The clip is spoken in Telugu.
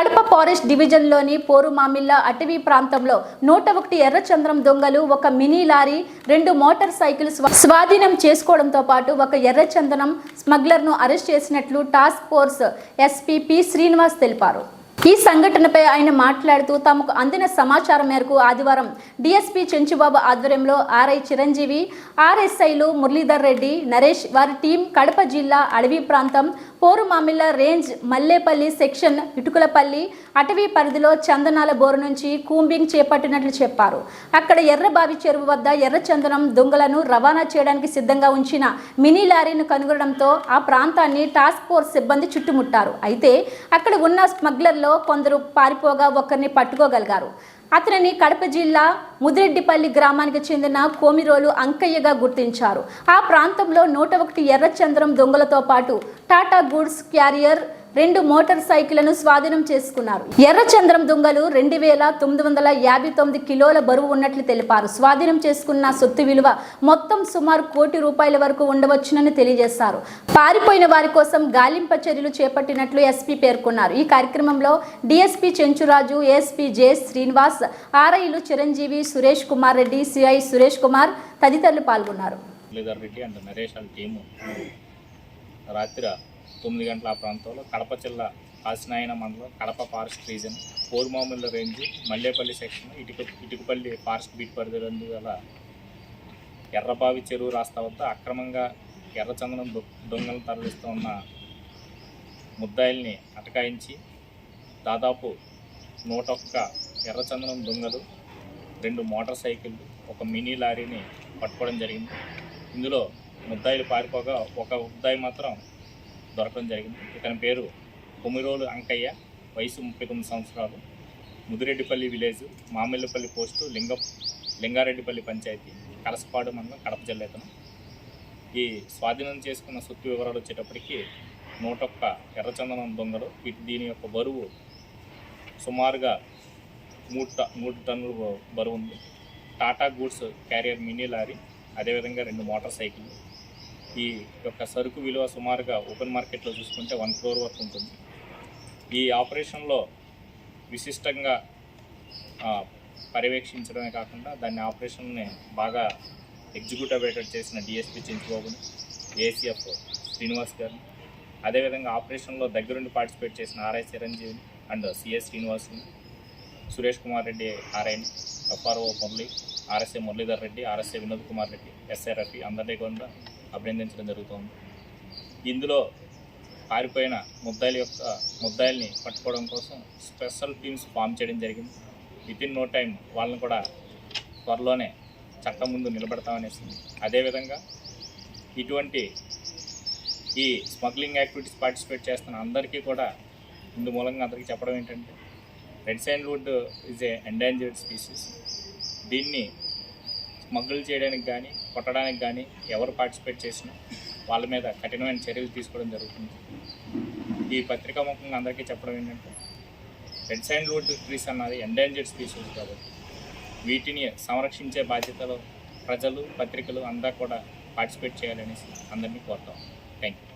కడప ఫారెస్ట్ డివిజన్లోని పోరుమామిల్ల అటవీ ప్రాంతంలో నూట ఒకటి ఎర్రచంద్రం దొంగలు ఒక మినీ లారీ రెండు మోటార్ సైకిల్ స్వా- స్వాధీనం చేసుకోవడంతో పాటు ఒక ఎర్రచందనం స్మగ్లర్ను అరెస్ట్ చేసినట్లు task force SP P Srinivas తెలిపారు. ఈ సంఘటనపై ఆయన మాట్లాడుతూ తమకు అందిన సమాచారం మేరకు ఆదివారం డీఎస్పీ చెంచుబాబు ఆధ్వర్యంలో ఆర్ఐ చిరంజీవి ఆర్ఎస్ఐలు మురళీధర్ రెడ్డి నరేష్ వారి టీం కడప జిల్లా అడవి ప్రాంతం పోరుమామిళ్ళ రేంజ్ మల్లేపల్లి సెక్షన్ ఇటుకులపల్లి అటవీ పరిధిలో చందనాల బోరు నుంచి కూంబింగ్ చేపట్టినట్లు చెప్పారు. అక్కడ ఎర్రబావి చెరువు వద్ద ఎర్ర చందనం దొంగలను రవాణా చేయడానికి సిద్ధంగా ఉంచిన మినీ లారీని కనుగొనడంతో ఆ ప్రాంతాన్ని టాస్క్ ఫోర్స్ సిబ్బంది చుట్టుముట్టారు. అయితే అక్కడ ఉన్న స్మగ్లర్లో కొందరు పారిపోగా ఒకరిని పట్టుకోగలిగారు. అతనిని కడప జిల్లా ముదిరెడ్డిపల్లి గ్రామానికి చెందిన కోమిరోలు అంకయ్యగా గుర్తించారు. ఆ ప్రాంతంలో నూట ఒకటి ఎర్రచంద్రం దొంగలతో పాటు టాటా గూడ్స్ క్యారియర్ రెండు మోటార్ సైకిళ్ళను స్వాధీనం చేసుకున్నారు. ఎర్రచంద్రం దొంగలు రెండు వేల తొమ్మిది వందల యాభై తొమ్మిది కిలోల బరువు ఉన్నట్లు తెలిపారు. స్వాధీనం చేసుకున్న సొత్తు విలువ మొత్తం సుమారు కోటి రూపాయల వరకు ఉండవచ్చునని తెలియజేశారు. పారిపోయిన వారి కోసం గాలింప చర్యలు చేపట్టినట్లు ఎస్పీ పేర్కొన్నారు. ఈ కార్యక్రమంలో DSP Chenchuraju ASP J Srinivas ఆర్ఐలు Chiranjeevi Suresh Kumar Reddy CI Suresh Kumar తదితరులు పాల్గొన్నారు. రాత్రి తొమ్మిది గంటల ఆ ప్రాంతంలో కడప జిల్లా కాసినాయన మండలం Kadapa forest region Korumamilla range Mallepalli section ఇటుక ఇటుకపల్లి ఫారెస్ట్ బీట్ పరిధిలో గల ఎర్రబావి చెరువు రాస్తా వద్ద అక్రమంగా ఎర్రచందనం దొంగలను తరలిస్తూ ఉన్న ముద్దాయిల్ని అటకాయించి దాదాపు నూట ఒక్క ఎర్రచందనం దొంగలు రెండు మోటార్ సైకిళ్ళు ఒక మినీ లారీని పట్టుకోవడం జరిగింది. ఇందులో ముద్దాయిలు పారిపోగా ఒక ముద్దాయి మాత్రం దొరకడం జరిగింది. ఇతని పేరు కొమిరోలు అంకయ్య. వయసు ముప్పై తొమ్మిది సంవత్సరాలు. ముదిరెడ్డిపల్లి విలేజ్ మామిళ్ళపల్లి పోస్టు లింగ లింగారెడ్డిపల్లి పంచాయతీ కలసపాడు మండలం కడప జిల్లా ఇతను. ఈ స్వాధీనం చేసుకున్న సొత్తు వివరాలు వచ్చేటప్పటికి నూటొక్క ఎర్రచందనం దొంగలు. వీటి దీని యొక్క బరువు సుమారుగా మూడు ట మూడు టన్నుల బరువు ఉంది. Tata goods carrier mini lorry అదేవిధంగా రెండు మోటార్ సైకిల్ ఈ యొక్క సరుకు విలువ సుమారుగా ఓపెన్ మార్కెట్లో చూసుకుంటే వన్ క్రోర్ వరకు ఉంటుంది. ఈ ఆపరేషన్లో విశిష్టంగా పర్యవేక్షించడమే కాకుండా దాన్ని ఆపరేషన్ని బాగా ఎగ్జిక్యూట్ అయ్యేటట్టు చేసిన డిఎస్పీ చించుబాబుని ఏసీఎఫ్ శ్రీనివాస్ గారిని అదేవిధంగా ఆపరేషన్లో దగ్గరుండి పార్టిసిపేట్ చేసిన ఆర్ఐ చిరంజీవిని అండ్ సిఎస్ శ్రీనివాసుని Suresh Kumar Reddy ఆర్ఐని FRO Murali RSA Muralidhar Reddy RSA Vinod Kumar Reddy SI Rafi అందరినీ కూడా అభినందించడం జరుగుతోంది. ఇందులో పారిపోయిన ముద్దాయిల యొక్క ముద్దాయిల్ని పట్టుకోవడం కోసం స్పెషల్ టీమ్స్ ఫామ్ చేయడం జరిగింది. విత్ ఇన్ నో టైం వాళ్ళని కూడా త్వరలోనే చట్టం ముందు నిలబెడతామనేసి అదేవిధంగా ఇటువంటి ఈ స్మగ్లింగ్ యాక్టివిటీస్ పార్టిసిపేట్ చేస్తున్న అందరికీ కూడా ఇందు మూలంగా అందరికీ చెప్పడం ఏంటంటే red sign wood is a endangered species. దీన్ని మగ్గులు చేయడానికి కానీ కొట్టడానికి కానీ ఎవరు పార్టిసిపేట్ చేసినా వాళ్ళ మీద కఠినమైన చర్యలు తీసుకోవడం జరుగుతుంది. ఈ పత్రికా ముఖంగా అందరికీ చెప్పడం ఏంటంటే రెడ్ సైన్ రోడ్ ట్రీస్ అన్నది ఎండేంజర్డ్ స్పీసీస్ కాబట్టి వీటిని సంరక్షించే బాధ్యతలో ప్రజలు పత్రికలు అంతా కూడా పార్టిసిపేట్ చేయాలనేసి అందరినీ కోరుతాం. Thank you